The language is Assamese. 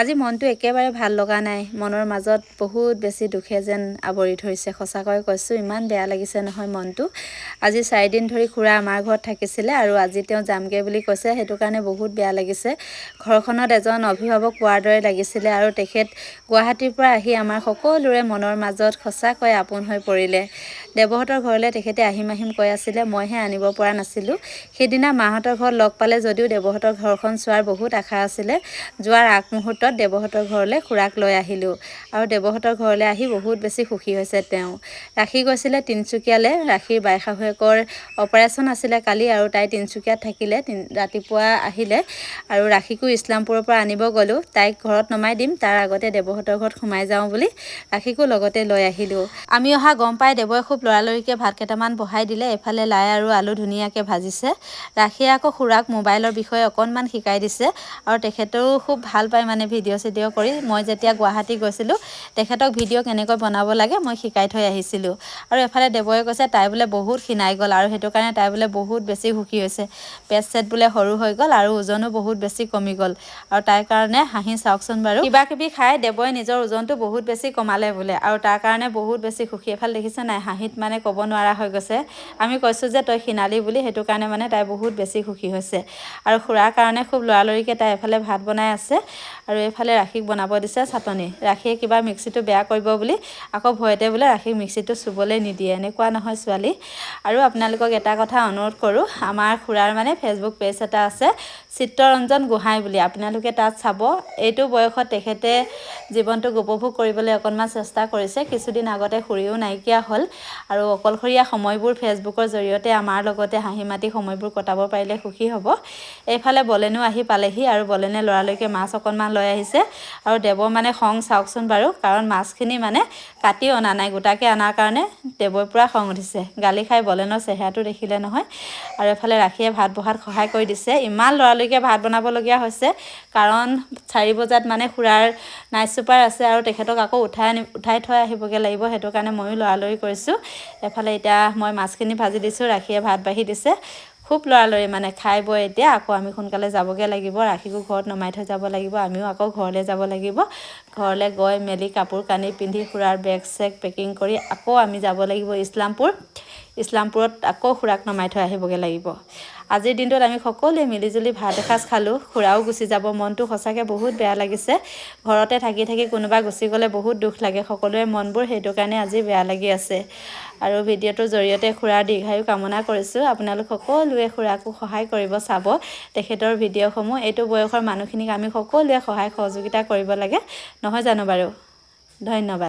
আজি মনটো একেবাৰে ভাল লগা নাই। মনৰ মাজত বহুত বেছি দুখে যেন আৱৰি ধৰিছে। সঁচাকৈ কৈছোঁ ইমান বেয়া লাগিছে নহয় মনটো। আজি চাৰিদিন ধৰি খুৰা আমাৰ ঘৰত থাকিছিলে আৰু আজি তেওঁ যামগৈ বুলি কৈছে সেইটো কাৰণে বহুত বেয়া লাগিছে। ঘৰখনত এজন অভিভাৱক পোৱাৰ দৰে লাগিছিলে আৰু তেখেত গুৱাহাটীৰ পৰা আহি আমাৰ সকলোৰে মনৰ মাজত সঁচাকৈ আপোন হৈ পৰিলে। দেৱহঁতৰ ঘৰলৈ তেখেতে আহিম আহিম কৈ আছিলে মইহে আনিব পৰা নাছিলোঁ। সেইদিনা মাহঁতৰ ঘৰত লগ পালে যদিও দেৱহঁতৰ ঘৰখন চোৱাৰ বহুত আশা আছিলে। যোৱাৰ আগমুহূৰ্তত দেৱহঁতৰ ঘৰলৈ খুৰাক লৈ আহিলোঁ। আৰু দেৱহঁতৰ ঘৰলৈ আহি বহুত বেছি সুখী হৈছে তেওঁ। ৰাখি গৈছিলে তিনিচুকীয়ালৈ। ৰাখীৰ বাইশাহুৱেকৰ অপাৰেশ্যন আছিলে কালি আৰু তাই তিনিচুকীয়াত থাকিলে। ৰাতিপুৱা আহিলে আৰু ৰাখীকো ইছলামপুৰৰ পৰা আনিব গ'লোঁ। তাইক ঘৰত নমাই দিম। তাৰ আগতে দেৱহঁতৰ ঘৰত সোমাই যাওঁ বুলি ৰাখীকো লগতে লৈ আহিলোঁ। আমি অহা গম পাই দেৱই খুব লৰালৰিকৈ ভাত কেইটামান বহাই দিলে। এফালে লাই আৰু আলু ধুনীয়াকৈ ভাজিছে। ৰাখীয়ে আকৌ খুৰাক মোবাইলৰ বিষয়ে অকণমান শিকাই দিছে। আৰু তেখেতেও খুব ভাল পায় মানে ভিডিঅ' চিডিঅ' কৰি মই যেতিয়া গুৱাহাটী গৈছিলোঁ তেখেতক ভিডিঅ' কেনেকৈ বনাব লাগে মই শিকাই থৈ আহিছিলোঁ। আৰু এফালে দেৱয়ে কৈছে তাই বোলে বহুত ক্ষীণাই গ'ল আৰু সেইটো কাৰণে তাই বোলে বহুত বেছি সুখী হৈছে। পেট চেট বোলে সৰু হৈ গ'ল আৰু ওজনো বহুত বেছি কমি গ'ল। আৰু তাইৰ কাৰণে হাঁহি চাওকচোন বাৰু। কিবা কিবি খাই দেৱই নিজৰ ওজনটো বহুত বেছি কমালে বোলে আৰু তাৰ কাৰণে বহুত বেছি সুখী। এফালে দেখিছে নাই হাঁহিত মানে ক'ব নোৱাৰা হৈ গৈছে। আমি কৈছোঁ যে তই ক্ষীণালি বুলি সেইটো কাৰণে মানে তাই বহুত বেছি সুখী হৈছে। আৰু খুৰাৰ কাৰণে খুব লৰালৰিকৈ তাই এফালে ভাত বনাই আছে। আৰু এইফালে ৰাখীক বনাব দিছে চাটনি। ৰাখীয়ে কিবা মিক্সিটো বেয়া কৰিব বুলি আকৌ ভয়তে বোলে ৰাখীক মিক্সিটো চুবলৈ নিদিয়ে। এনেকুৱা নহয় ছোৱালী। আৰু আপোনালোকক এটা কথা অনুৰোধ কৰোঁ। আমাৰ খুৰাৰ মানে ফেচবুক পেজ এটা আছে চিত্ৰৰঞ্জন গোহাঁই বুলি। আপোনালোকে তাত চাব। এইটো বয়সত তেখেতে জীৱনটোক উপভোগ কৰিবলৈ অকণমান চেষ্টা কৰিছে। কিছুদিন আগতে খুৰীও নাইকিয়া হ'ল। আৰু অকলশৰীয়া সময়বোৰ ফেচবুকৰ জৰিয়তে আমাৰ লগতে হাঁহি মাতি সময়বোৰ কটাব পাৰিলে সুখী হ'ব। এইফালে বলেনো আহি পালেহি আৰু বলেনে লৰালৰিকৈ মাছ অকণমান লৈ আহিছে। আৰু দেৱৰ মানে খং চাওকচোন বাৰু কাৰণ মাছখিনি মানে কাটি অনা নাই গোটাকৈ অনাৰ কাৰণে দেৱৰ পূৰা খং উঠিছে। গালি খাই বলেনৰ চেহেৰাটো দেখিলে নহয়। আৰু এফালে ৰাখীয়ে ভাত বহাত সহায় কৰি দিছে। ইমান লৰালৰিকৈ ভাত বনাবলগীয়া হৈছে কাৰণ চাৰি বজাত মানে খুৰাৰ নাইট ছুপাৰ আছে আৰু তেখেতক আকৌ উঠাই আনি উঠাই থৈ আহিবগৈ লাগিব সেইটো কাৰণে ময়ো লৰালৰি কৰিছোঁ। এফালে এতিয়া মই মাছখিনি ভাজি দিছোঁ ৰাখীয়ে ভাত বাঢ়ি দিছে। খুব লৰালৰি মানে খাই বৈ এতিয়া আকৌ আমি সোনকালে যাবগৈ লাগিব ৰাখীকো ঘৰত নমাই থৈ যাব লাগিব আমিও আকৌ ঘৰলৈ যাব লাগিব। ঘৰলৈ গৈ মেলি কাপোৰ কানি পিন্ধি খুৰাৰ বেগ চেগ পেকিং কৰি আকৌ আমি যাব লাগিব ইছলামপুৰ। ইছলামপুৰত আকৌ খুৰাক নমাই থৈ আহিবগৈ লাগিব। আজিৰ দিনটোত আমি সকলোৱে মিলিজুলি ভাত এসাঁজ খালোঁ খুৰাও গুচি যাব মনটো সঁচাকৈ বহুত বেয়া লাগিছে। ঘৰতে থাকি থাকি কোনোবা গুচি গ'লে বহুত দুখ লাগে সকলোৰে মনবোৰ সেইটো কাৰণে আজি বেয়া লাগি আছে। আৰু ভিডিঅ'টোৰ জৰিয়তে খুৰাৰ দীৰ্ঘায়ু কামনা কৰিছোঁ আপোনালোক সকলোৱে খুৰাকো সহায় কৰিব চাব। তেখেতৰ ভিডিঅ'সমূহ এইটো বয়সৰ মানুহখিনিক আমি সকলোৱে সহায় সহযোগিতা কৰিব লাগে নহয় জানো বাৰু? ধন্যবাদ।